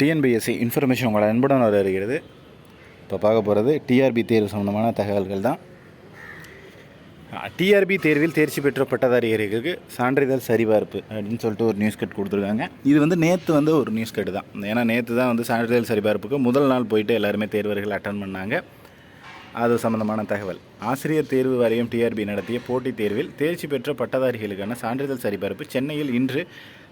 TNPSC information உங்களை அன்புடன் வர இருக்கிறது இப்போ பார்க்க போகிறது டிஆர்பி தேர்வு சம்மந்தமான தகவல்கள் தான். டிஆர்பி தேர்வில் தேர்ச்சி பெற்ற பட்டதாரிகளுக்கு சான்றிதழ் சரிபார்ப்பு அப்படின்னு சொல்லிட்டு ஒரு நியூஸ் கட் கொடுத்துருக்காங்க. இது வந்து நேற்று வந்து ஒரு நியூஸ் கட்டு தான். ஏன்னா நேற்று தான் வந்து சான்றிதழ் சரிபார்ப்புக்கு முதல் நாள் போயிட்டு எல்லாருமே தேர்வர்கள் அட்டன் பண்ணாங்க. அது சம்மந்தமான தகவல். ஆசிரியர் தேர்வு வாரியம் டிஆர்பி நடத்திய போட்டித் தேர்வில் தேர்ச்சி பெற்ற பட்டதாரிகளுக்கான சான்றிதழ் சரிபார்ப்பு சென்னையில் இன்று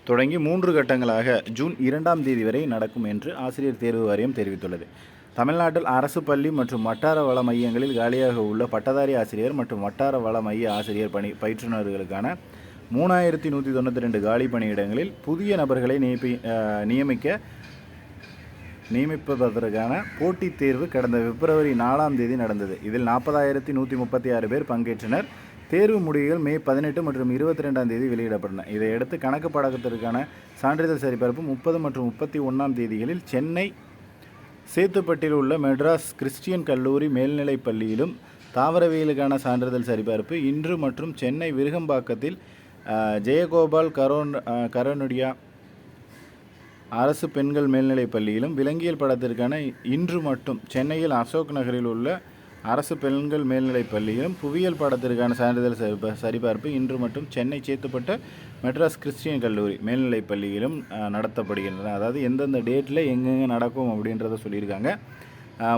தொடங்கி மூன்று கட்டங்களாக ஜூன் இரண்டாம் தேதி வரை நடக்கும் என்று ஆசிரியர் தேர்வு வாரியம் தெரிவித்துள்ளது. தமிழ்நாட்டில் அரசு பள்ளி மற்றும் வட்டார வள மையங்களில் காலியாக உள்ள பட்டதாரி ஆசிரியர் மற்றும் வட்டார வள மைய ஆசிரியர் பணி பயிற்றுநர்களுக்கான மூணாயிரத்தி நூற்றி தொண்ணூற்றி ரெண்டு காலி பணியிடங்களில் புதிய நபர்களை நியமி அஹ், நியமிக்க நியமிப்பதற்கான போட்டித் தேர்வு கடந்த பிப்ரவரி நாலாம் தேதி நடந்தது. இதில் நாற்பதாயிரத்தி நூற்றி முப்பத்தி ஆறு பேர் பங்கேற்றனர். தேர்வு முடிவுகள் மே பதினெட்டு மற்றும் இருபத்தி ரெண்டாம் தேதி வெளியிடப்பட்டன இதையடுத்து கணக்கு பாடத்திற்கான சான்றிதழ் சரிபார்ப்பு முப்பது மற்றும் முப்பத்தி ஒன்றாம் தேதிகளில் சென்னை சேத்துப்பட்டில் உள்ள மெட்ராஸ் கிறிஸ்டியன் கல்லூரி மேல்நிலைப் பள்ளியிலும் தாவரவியலுக்கான சான்றிதழ் சரிபார்ப்பு இன்று மற்றும் சென்னை விருகம்பாக்கத்தில் ஜெயகோபால் கரோன் கரோனுடியா அரசு பெண்கள் மேல்நிலைப் பள்ளியிலும் விலங்கியல் படத்திற்கான இன்று மட்டும் சென்னையில் அசோக் நகரில் உள்ள அரசு பெண்கள் மேல்நிலைப் பள்ளியிலும் புவியியல் படத்திற்கான சான்றிதழ் சரிபார்ப்பு இன்று மட்டும் சென்னை சேத்துப்பட்ட மெட்ராஸ் கிறிஸ்டியன் கல்லூரி மேல்நிலைப் பள்ளியிலும் நடத்தப்படுகின்றன. அதாவது எந்தெந்த டேட்டில் எங்கெங்கே நடக்கும் அப்படின்றத சொல்லியிருக்காங்க.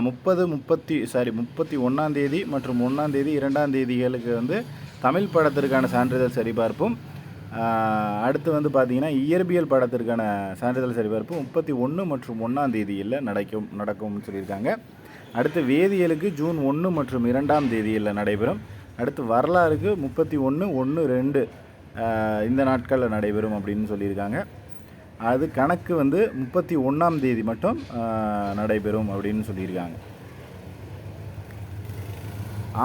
முப்பது முப்பத்தி சாரி முப்பத்தி ஒன்றாம் தேதி மற்றும் ஒன்றாம் தேதி இரண்டாம் தேதிகளுக்கு வந்து தமிழ் படத்திற்கான சான்றிதழ் சரிபார்ப்பும் அடுத்து வந்து பார்த்தீங்கன்னா இயற்பியல் படத்திற்கான சான்றிதழ் சரிபார்ப்பு முப்பத்தி ஒன்று மற்றும் ஒன்றாம் தேதியில் நடக்கும் நடக்கும்னு சொல்லியிருக்காங்க. அடுத்து வேதியியலுக்கு ஜூன் ஒன்று மற்றும் இரண்டாம் தேதியில் நடைபெறும். அடுத்து வரலாறுக்கு முப்பத்தி ஒன்று ஒன்று ரெண்டு இந்த நாட்களில் நடைபெறும் அப்படின்னு சொல்லியிருக்காங்க. அது கணக்கு வந்து முப்பத்தி ஒன்றாம் தேதி மட்டும் நடைபெறும் அப்படின்னு சொல்லியிருக்காங்க.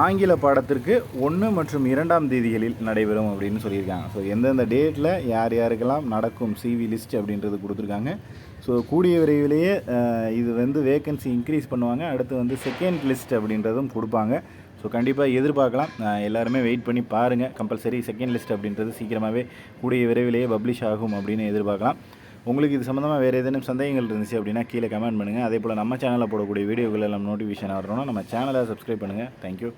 ஆங்கில பாடத்திற்கு ஒன்று மற்றும் இரண்டாம் தேதிகளில் நடைபெறும் அப்படின்னு சொல்லியிருக்காங்க. ஸோ எந்தெந்த டேட்டில் யார் யாருக்கெல்லாம் நடக்கும் சிவி லிஸ்ட் அப்படின்றது கொடுத்துருக்காங்க. ஸோ கூடிய விரைவிலேயே இது வந்து வேகன்சி இன்க்ரீஸ் பண்ணுவாங்க. அடுத்து வந்து செகண்ட் லிஸ்ட் அப்படின்றதும் கொடுப்பாங்க. ஸோ கண்டிப்பாக எதிர்பார்க்கலாம். எல்லாருமே வெயிட் பண்ணி பாருங்கள் கம்பல்சரி செகண்ட் லிஸ்ட் அப்படின்றது சீக்கிரமாகவே கூடிய விரைவிலேயே பப்ளிஷ் ஆகும் அப்படின்னு எதிர்பார்க்கலாம். உங்களுக்கு இது சம்மந்தமாக வேறு ஏதேனும் சந்தேகங்கள் இருந்துச்சு அப்படின்னா கீழே கமெண்ட் பண்ணுங்கள் அதே போல் நம்ம சேனலில் போடக்கூடிய வீடியோக்கள் எல்லாம் நோட்டிஃபிகேஷன் வரணும்னா நம்ம சேனலை சப்ஸ்கிரைப் பண்ணுங்கள் தேங்க்யூ